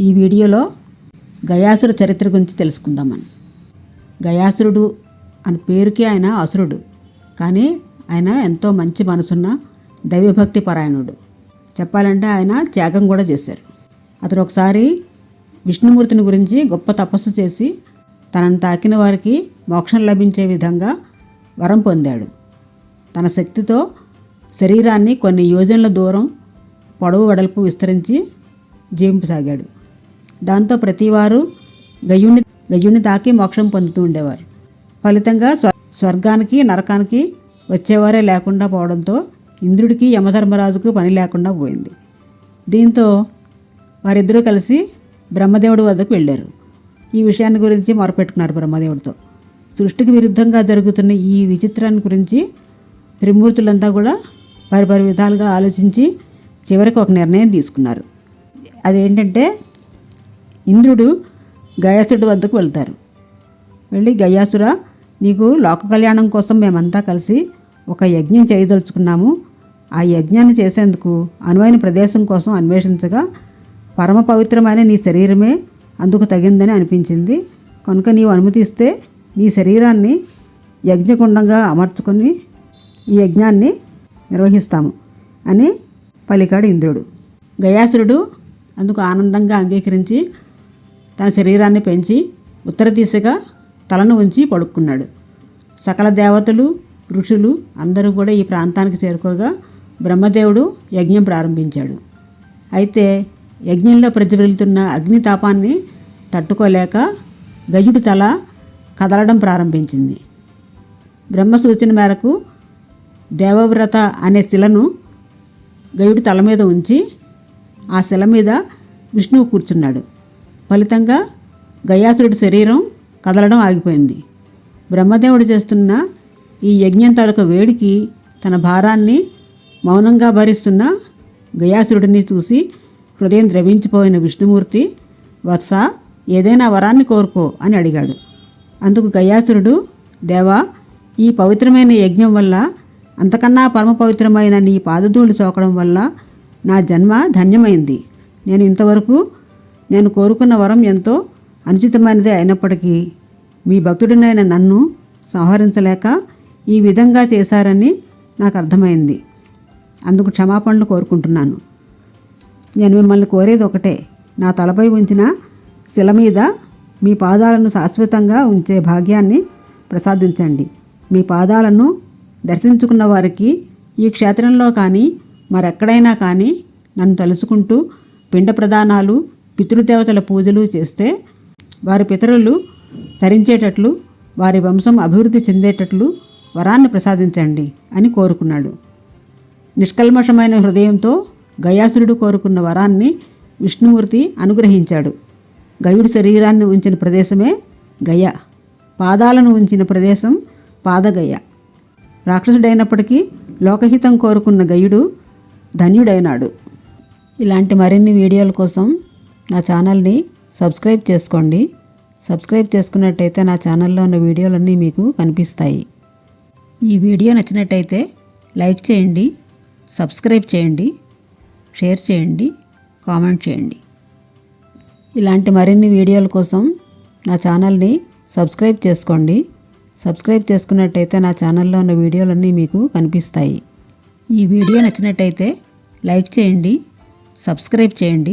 ఈ వీడియోలో గయాసురు చరిత్ర గురించి తెలుసుకుందామని. గయాసురుడు అని పేరుకి ఆయన అసురుడు. కానీ ఆయన ఎంతో మంచి మనసున్న దైవభక్తి పరాయణుడు. చెప్పాలంటే ఆయన త్యాగం కూడా చేశారు. అతడు ఒకసారి విష్ణుమూర్తిని గురించి గొప్ప తపస్సు చేసి తనను తాకిన వారికి మోక్షం లభించే విధంగా వరం పొందాడు. తన శక్తితో శరీరాన్ని కొన్ని యోజనల దూరం పొడవు వెడల్పు విస్తరించి జీవింపసాగాడు. దాంతో ప్రతివారు గయ్యుణ్ణి గయ్యుణ్ణి తాకి మోక్షం పొందుతూ ఉండేవారు. ఫలితంగా స్వ స్వర్గానికి నరకానికి వచ్చేవారే లేకుండా పోవడంతో ఇంద్రుడికి యమధర్మరాజుకు పని లేకుండా పోయింది. దీంతో వారిద్దరూ కలిసి బ్రహ్మదేవుడి వద్దకు వెళ్ళారు. ఈ విషయాన్ని గురించి మొరపెట్టుకున్నారు బ్రహ్మదేవుడితో. సృష్టికి విరుద్ధంగా జరుగుతున్న ఈ విచిత్రాన్ని గురించి త్రిమూర్తులంతా కూడా పరిపరి విధాలుగా ఆలోచించి చివరికి ఒక నిర్ణయం తీసుకున్నారు. అదేంటంటే ఇంద్రుడు గయాసుడి వద్దకు వెళ్తారు. వెళ్ళి గయాసురా నీకు లోక కళ్యాణం కోసం మేమంతా కలిసి ఒక యజ్ఞం చేయదలుచుకున్నాము. ఆ యజ్ఞాన్ని చేసేందుకు అనువైన ప్రదేశం కోసం అన్వేషించగా పరమ పవిత్రమైన నీ శరీరమే అందుకు తగిందని అనిపించింది. కనుక నీవు అనుమతిస్తే నీ శరీరాన్ని యజ్ఞకుండంగా అమర్చుకొని ఈ యజ్ఞాన్ని నిర్వహిస్తాము అని పలికాడు ఇంద్రుడు. గయాసురుడు అందుకు ఆనందంగా అంగీకరించి తన శరీరాన్ని పెంచి ఉత్తర దిశగా తలను ఉంచి పడుకున్నాడు. సకల దేవతలు ఋషులు అందరూ కూడా ఈ ప్రాంతానికి చేరుకోగా బ్రహ్మదేవుడు యజ్ఞం ప్రారంభించాడు. అయితే యజ్ఞంలో ప్రజ్వలితున్న అగ్నితాపాన్ని తట్టుకోలేక గజుడి తల కదలడం ప్రారంభించింది. బ్రహ్మ సూచన మేరకు దేవవ్రత అనే శిలను గయుడి తల మీద ఉంచి ఆ శిల మీద విష్ణువు కూర్చున్నాడు. ఫలితంగా గయాసురుడి శరీరం కదలడం ఆగిపోయింది. బ్రహ్మదేవుడు చేస్తున్న ఈ యజ్ఞం తాలూక వేడికి తన భారాన్ని మౌనంగా భరిస్తున్న గయాసురుడిని చూసి హృదయం ద్రవించిపోయిన విష్ణుమూర్తి వత్స ఏదైనా వరాన్ని కోరుకో అని అడిగాడు. అందుకు గయాసురుడు దేవా ఈ పవిత్రమైన యజ్ఞం వల్ల అంతకన్నా పరమ పవిత్రమైన నీ పాదధూళి సోకడం వల్ల నా జన్మ ధన్యమైంది. నేను ఇంతవరకు నేను కోరుకున్న వరం ఎంతో అనుచితమైనదే అయినప్పటికీ మీ భక్తుడినైన నన్ను సంహరించలేక ఈ విధంగా చేశారని నాకు అర్థమైంది. అందుకు క్షమాపణలు కోరుకుంటున్నాను. నేను మిమ్మల్ని కోరేది ఒకటే. నా తలపై ఉంచిన శిల మీద మీ పాదాలను శాశ్వతంగా ఉంచే భాగ్యాన్ని ప్రసాదించండి. మీ పాదాలను దర్శించుకున్న వారికి ఈ క్షేత్రంలో కానీ మరెక్కడైనా కానీ నన్ను తలుచుకుంటూ పిండ ప్రదానాలు పితృదేవతల పూజలు చేస్తే వారి పితరులు తరించేటట్లు వారి వంశం అభివృద్ధి చెందేటట్లు వరాన్ని ప్రసాదించండి అని కోరుకున్నాడు. నిష్కల్మషమైన హృదయంతో గయాసురుడు కోరుకున్న వరాన్ని విష్ణుమూర్తి అనుగ్రహించాడు. గయుడి శరీరాన్ని ఉంచిన ప్రదేశమే గయ. పాదాలను ఉంచిన ప్రదేశం పాదగయ. రాక్షసుడైనప్పటికీ లోకహితం కోరుకున్న గయుడు ధన్యుడైనాడు. ఇలాంటి మరిన్ని వీడియోల కోసం నా ఛానల్ని సబ్స్క్రైబ్ చేసుకోండి. సబ్స్క్రైబ్ చేసుకున్నట్టయితే నా ఛానల్లో ఉన్న వీడియోలన్నీ మీకు కనిపిస్తాయి. ఈ వీడియో నచ్చినట్టయితే లైక్ చేయండి సబ్స్క్రైబ్ చేయండి షేర్ చేయండి కామెంట్ చేయండి. ఇలాంటి మరిన్ని వీడియోల కోసం నా ఛానల్ని సబ్స్క్రైబ్ చేసుకోండి. సబ్స్క్రైబ్ చేసుకున్నట్టయితే నా ఛానల్లో ఉన్న వీడియోలన్నీ మీకు కనిపిస్తాయి. ఈ వీడియో నచ్చినట్టయితే లైక్ చేయండి సబ్స్క్రైబ్ చేయండి